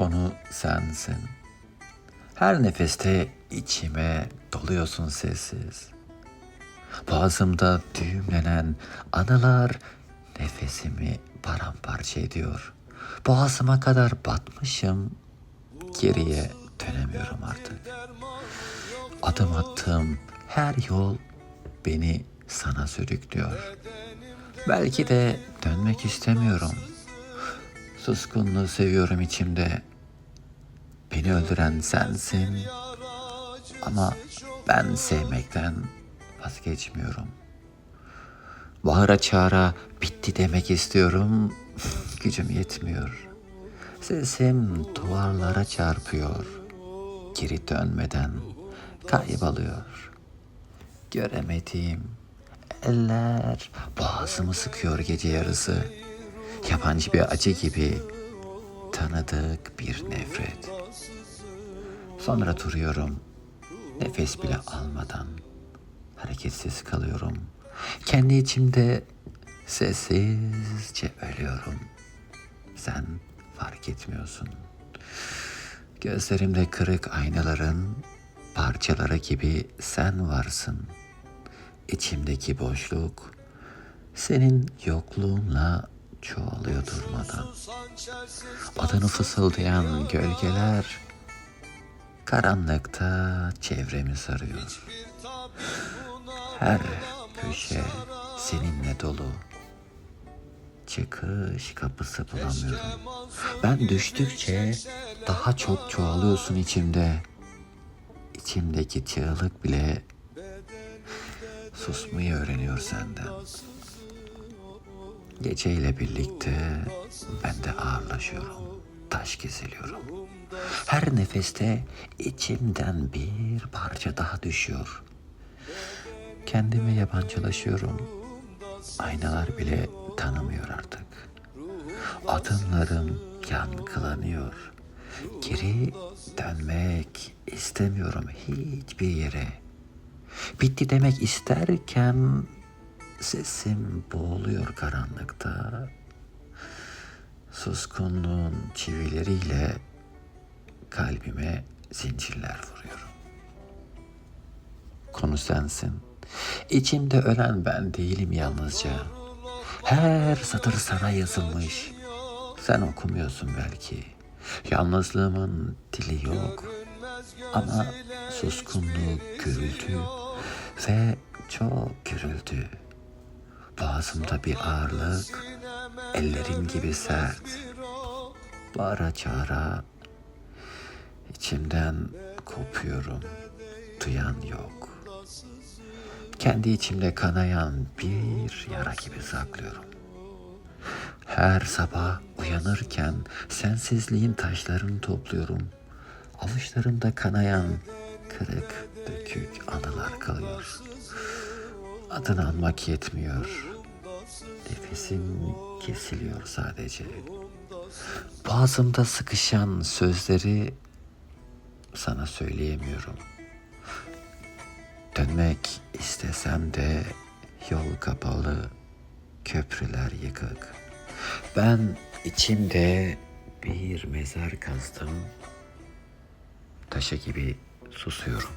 Konu sensin. Her nefeste içime doluyorsun sessiz. Boğazımda düğümlenen anılar nefesimi paramparça ediyor. Boğazıma kadar batmışım, geriye dönemiyorum artık. Adım attığım her yol beni sana sürüklüyor. Belki de dönmek istemiyorum. Suskunluğu seviyorum içimde. Beni öldüren sensin. Ama ben sevmekten vazgeçmiyorum. Bağıra çağıra bitti demek istiyorum. Gücüm yetmiyor. Sesim duvarlara çarpıyor. Geri dönmeden kaybolıyor. Göremediğim eller boğazımı sıkıyor gece yarısı. Yabancı bir acı gibi tanıdık bir nefret. Sonra duruyorum. Nefes bile almadan hareketsiz kalıyorum. Kendi içimde sessizce ölüyorum. Sen fark etmiyorsun. Gözlerimde kırık aynaların parçaları gibi sen varsın. İçimdeki boşluk senin yokluğunla çoğalıyor durmadan. Adını fısıldayan gölgeler karanlıkta çevremi sarıyor. Her köşe seninle dolu. Çıkış kapısı bulamıyorum. Ben düştükçe daha çok çoğalıyorsun içimde. İçimdeki çığlık bile susmayı öğreniyor senden. Geceyle birlikte ben de ağırlaşıyorum. Taş kesiliyorum. Her nefeste içimden bir parça daha düşüyor. Kendime yabancılaşıyorum. Aynalar bile tanımıyor artık. Adımlarım yankılanıyor. Geri dönmek istemiyorum hiçbir yere. Bitti demek isterken sesim boğuluyor karanlıkta. Suskunluğun çivileriyle kalbime zincirler vuruyorum. Konu sensin. İçimde ölen ben değilim yalnızca. Her satır sana yazılmış. Sen okumuyorsun belki. Yalnızlığımın dili yok. Ama suskunluğu gürültü ve çok gürültü. Boğazımda bir ağırlık, ellerin gibi sert. Bağıra çağıra içimden kopuyorum. Duyan yok. Kendi içimde kanayan bir yara gibi saklıyorum. Her sabah uyanırken sensizliğin taşlarını topluyorum. Avuçlarımda kanayan kırık dökük anılar kalıyor. Adını anmak yetmiyor. Nefesim kesiliyor sadece. Boğazımda sıkışan sözleri sana söyleyemiyorum. Dönmek istesem de yol kapalı, köprüler yıkık. Ben içimde bir mezar kazdım. Taşa gibi susuyorum.